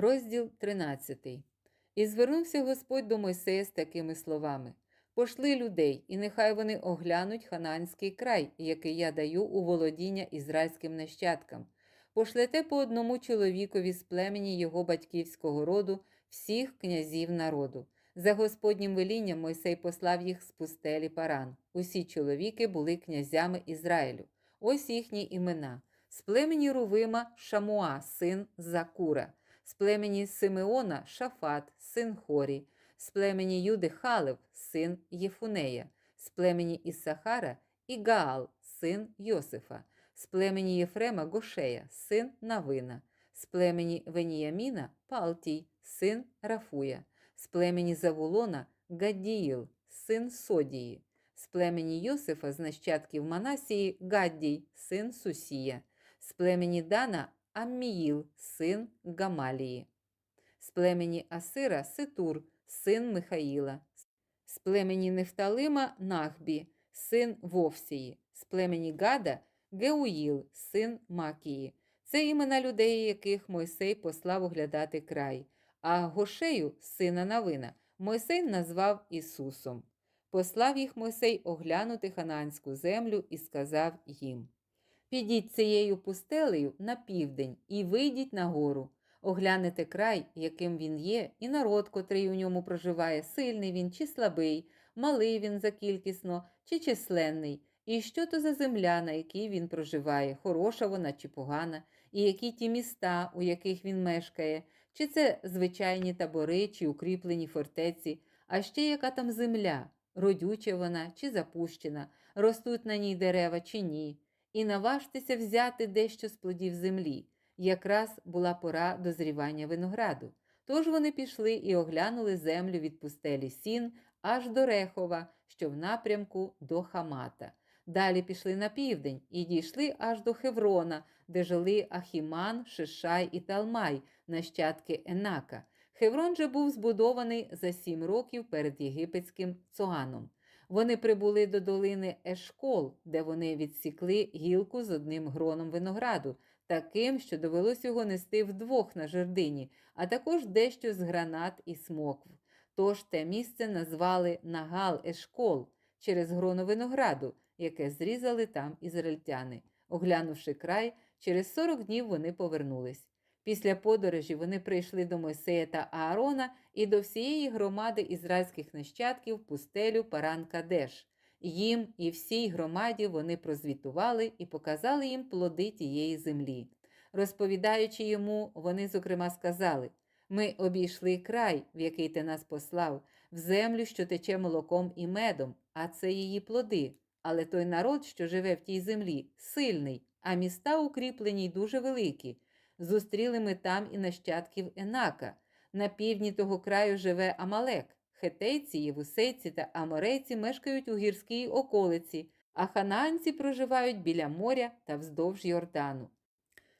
Розділ 13. І звернувся Господь до Мойсея з такими словами: Пошли людей, і нехай вони оглянуть хананський край, який я даю у володіння ізраїльським нащадкам. Пошлете по одному чоловікові з племені його батьківського роду всіх князів народу. За Господнім велінням Мойсей послав їх з пустелі Паран. Усі чоловіки були князями Ізраїлю. Ось їхні імена. З племені Рувима Шамуа, син Закура, з племені Симеона Шафат, син Хорі, з племені Юди Халев, син Єфунея, з племені Іссахара Ігаал, син Йосифа, з племені Єфрема Гошея, син Навина, з племені Веніяміна Палтій, син Рафуя, з племені Завулона Гаддіїл, син Содії, з племені Йосифа з нащадків Манасії Гаддій, син Сусія, з племені Дана Амміїл, син Гамалії, з племені Асира Ситур, син Михаїла, з племені Нефталима Нахбі, син Вовсії, з племені Гада Геуїл, син Макії. Це імена людей, яких Мойсей послав оглядати край, а Гошею, сина Навина, Мойсей назвав Ісусом. Послав їх Мойсей оглянути хананську землю і сказав їм: Підіть цією пустелею на південь і вийдіть на гору. Оглянете край, яким він є, і народ, котрий у ньому проживає, сильний він чи слабий, малий він закількісно чи численний, і що то за земля, на якій він проживає, хороша вона чи погана, і які ті міста, у яких він мешкає, чи це звичайні табори, чи укріплені фортеці, а ще яка там земля, родюча вона чи запущена, ростуть на ній дерева чи ні, і наважтеся взяти дещо з плодів землі. Якраз була пора дозрівання винограду. Тож вони пішли і оглянули землю від пустелі Сін аж до Рехова, що в напрямку до Хамата. Далі пішли на південь і дійшли аж до Хеврона, де жили Ахіман, Шишай і Талмай, нащадки Енака. Хеврон же був збудований за сім років перед єгипетським Цоаном. Вони прибули до долини Ешкол, де вони відсікли гілку з одним гроном винограду, таким, що довелось його нести вдвох на жердині, а також дещо з гранат і смокв. Тож те місце назвали Нагал Ешкол через гроно винограду, яке зрізали там ізраїльтяни. Оглянувши край, через 40 днів вони повернулись. Після подорожі вони прийшли до Мойсея та Аарона і до всієї громади ізраїльських нащадків пустелю Паран Кадеш. Їм і всій громаді вони прозвітували і показали їм плоди тієї землі. Розповідаючи йому, вони, зокрема, сказали: Ми обійшли край, в який ти нас послав, в землю, що тече молоком і медом, а це її плоди. Але той народ, що живе в тій землі, сильний, а міста укріплені й дуже великі. Зустріли ми там і нащадків Енака. На півдні того краю живе Амалек. Хетейці, євусейці та аморейці мешкають у гірській околиці, а хананці проживають біля моря та вздовж Йордану.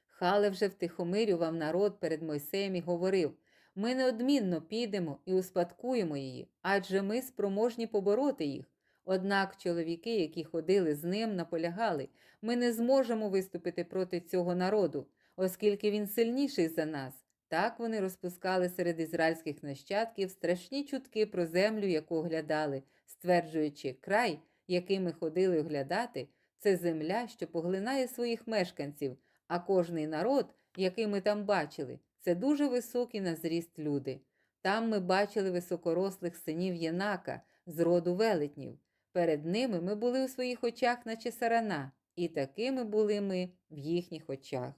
Хале вже втихомирював народ перед Мойсеєм і говорив: ми неодмінно підемо і успадкуємо її, адже ми спроможні побороти їх. Однак чоловіки, які ходили з ним, наполягали, ми не зможемо виступити проти цього народу, оскільки він сильніший за нас. Так вони розпускали серед ізраїльських нащадків страшні чутки про землю, яку оглядали, стверджуючи, край, який ми ходили оглядати, це земля, що поглинає своїх мешканців, а кожний народ, який ми там бачили, це дуже високі на зріст люди. Там ми бачили високорослих синів Єнака з роду велетнів. Перед ними ми були у своїх очах, наче сарана, і такими були ми в їхніх очах.